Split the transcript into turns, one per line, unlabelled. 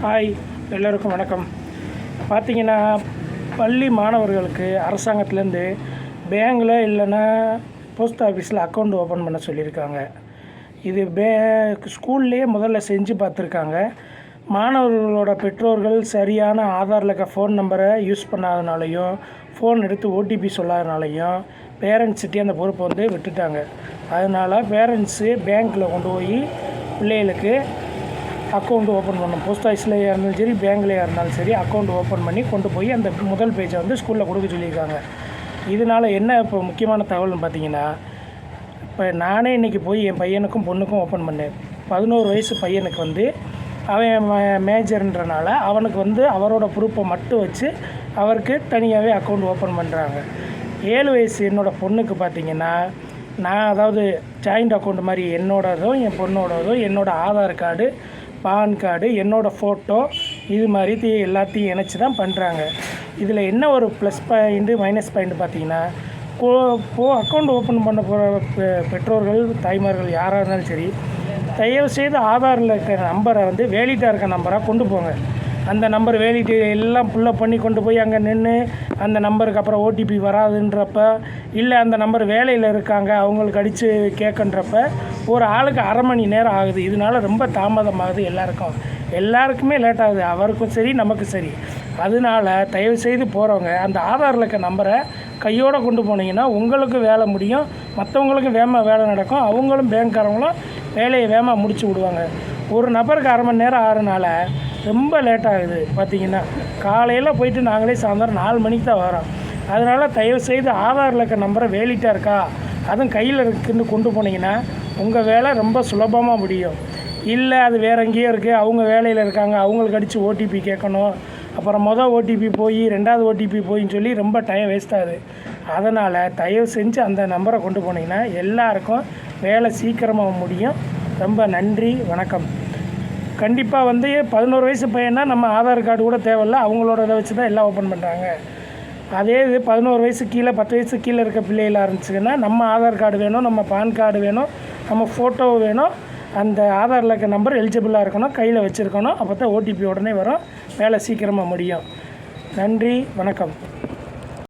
Hi எல்லோருக்கும் வணக்கம். பார்த்தீங்கன்னா பள்ளி மாணவர்களுக்கு அரசாங்கத்துலேருந்து பேங்கில் இல்லைன்னா போஸ்ட் ஆஃபீஸில் அக்கௌண்ட் ஓப்பன் பண்ண சொல்லியிருக்காங்க. இது பே ஸ்கூல்லேயே முதல்ல செஞ்சு பார்த்துருக்காங்க. மாணவர்களோட பெற்றோர்கள் சரியான ஆதாரில் இருக்க ஃபோன் நம்பரை யூஸ் பண்ணாதனாலையும் ஃபோன் எடுத்து ஓடிபி சொல்லாதனாலையும் பேரண்ட்ஸ்கிட்டே அந்த பொறுப்பை வந்து விட்டுட்டாங்க. அதனால் பேரண்ட்ஸு பேங்க்கில் கொண்டு போய் பிள்ளைகளுக்கு அக்கௌண்ட் ஓப்பன் பண்ணணும். போஸ்ட் ஆஃபீஸ்லையாக இருந்தாலும் சரி பேங்க்லையாக இருந்தாலும் சரி அக்கௌண்ட் ஓப்பன் பண்ணி கொண்டு போய் அந்த முதல் பேஜை வந்து ஸ்கூலில் கொடுக்க சொல்லியிருக்காங்க. இதனால் என்ன இப்போ முக்கியமான தகவல்னு பார்த்தீங்கன்னா இப்போ நானே இன்றைக்கி போய் என் பையனுக்கும் பொண்ணுக்கும் ஓப்பன் பண்ணேன். பதினோரு வயசு பையனுக்கு வந்து அவன் மே- மேஜர்ன்றனால அவனுக்கு வந்து அவரோட ப்ரூஃபை மட்டும் வச்சு அவருக்கு தனியாகவே அக்கௌண்ட் ஓப்பன் பண்ணுறாங்க ஏழு வயசு என்னோடய பொண்ணுக்கு பார்த்தீங்கன்னா நான் அதாவது ஜாயிண்ட் அக்கௌண்ட் மாதிரி என்னோடதும் என் பொண்ணோடதும் என்னோடய ஆதார் கார்டு பான் கார்டு என்னோடய ஃபோட்டோ இது மாதிரி எல்லாத்தையும் இணைச்சி தான் பண்ணுறாங்க இதில் என்ன ஒரு ப்ளஸ் பாயிண்ட்டு மைனஸ் பாயிண்ட் பார்த்தீங்கன்னா போ போ அக்கௌண்ட் ஓப்பன் பண்ண போகிற பெற்றோர்கள் தாய்மார்கள் யாராக இருந்தாலும் சரி தயவு செய்து ஆதாரில் இருக்கிற நம்பரை வந்து வேலிட்டாக இருக்க நம்பராக கொண்டு போங்க. அந்த நம்பர் வேலிட்டு எல்லாம் புல்லப் பண்ணி கொண்டு போய் அங்கே நின்று அந்த நம்பருக்கு அப்புறம் ஓடிபி வராதுன்றப்ப இல்லை அந்த நம்பர் வேலையில் இருக்காங்க அவங்களுக்கு அடித்து கேட்குன்றப்ப ஒரு ஆளுக்கு அரை மணி நேரம் ஆகுது. இதனால ரொம்ப தாமதமாகுது எல்லாருக்கும். எல்லாருக்குமே லேட் ஆகுது. அவருக்கும் சரி நமக்கு சரி. அதனால தயவு செய்து போகிறவங்க அந்த ஆதாரில் இருக்க நம்பரை கையோடு கொண்டு போனீங்கன்னா உங்களுக்கும் வேலை முடியும். மற்றவங்களுக்கும் வேகமாக வேலை நடக்கும். அவங்களும் பேங்க்காரங்களும் வேலையை வேகமாக முடிச்சு விடுவாங்க. ஒரு நபருக்கு அரை மணி நேரம் ஆறுனால ரொம்ப லேட் ஆகுது பார்த்தீங்கன்னா காலையில் போயிட்டு நாங்களே சாயந்தரம் நாலு மணிக்கு தான் வரோம். அதனால் தயவு செய்து ஆதாரில் இருக்க நம்பரை வேலிட்டாக இருக்கா? அதுவும் கையில் இருக்குன்னு கொண்டு போனீங்கன்னா உங்கள் வேலை ரொம்ப சுலபமாக முடியும். இல்லை அது வேற எங்கேயோ இருக்குது அவங்க வேலையில் இருக்காங்க. அவங்களுக்கு அடித்து ஓடிபி கேட்கணும். அப்புறம் மொதல் ஓடிபி போய் ரெண்டாவது ஓடிபி போயின்னு சொல்லி ரொம்ப டைம் வேஸ்ட் ஆகுது. அதனால் தயவு செஞ்சு அந்த நம்பரை கொண்டு போனீங்கன்னா எல்லாருக்கும் வேலை சீக்கிரமாக முடியும். ரொம்ப நன்றி. வணக்கம். கண்டிப்பாக வந்து பதினோரு வயசு பையனா நம்ம ஆதார் கார்டு கூட தேவையில்ல. அவங்களோட இதை வச்சு தான் எல்லாம் ஓப்பன் பண்ணுறாங்க அதே இது பதினோரு வயசு கீழே பத்து வயசு கீழே இருக்க பிள்ளைகளாக இருந்துச்சுன்னா நம்ம ஆதார் கார்டு வேணும் நம்ம பான் கார்டு வேணும் நம்ம ஃபோட்டோ வேணும். அந்த ஆதாரில் இருக்க நம்பர் எலிஜிபிளாக இருக்கணும் கையில் வச்சுருக்கணும். அப்போ தான் ஓடிபி உடனே வரும். வேலை சீக்கிரமாக முடியும். நன்றி வணக்கம்.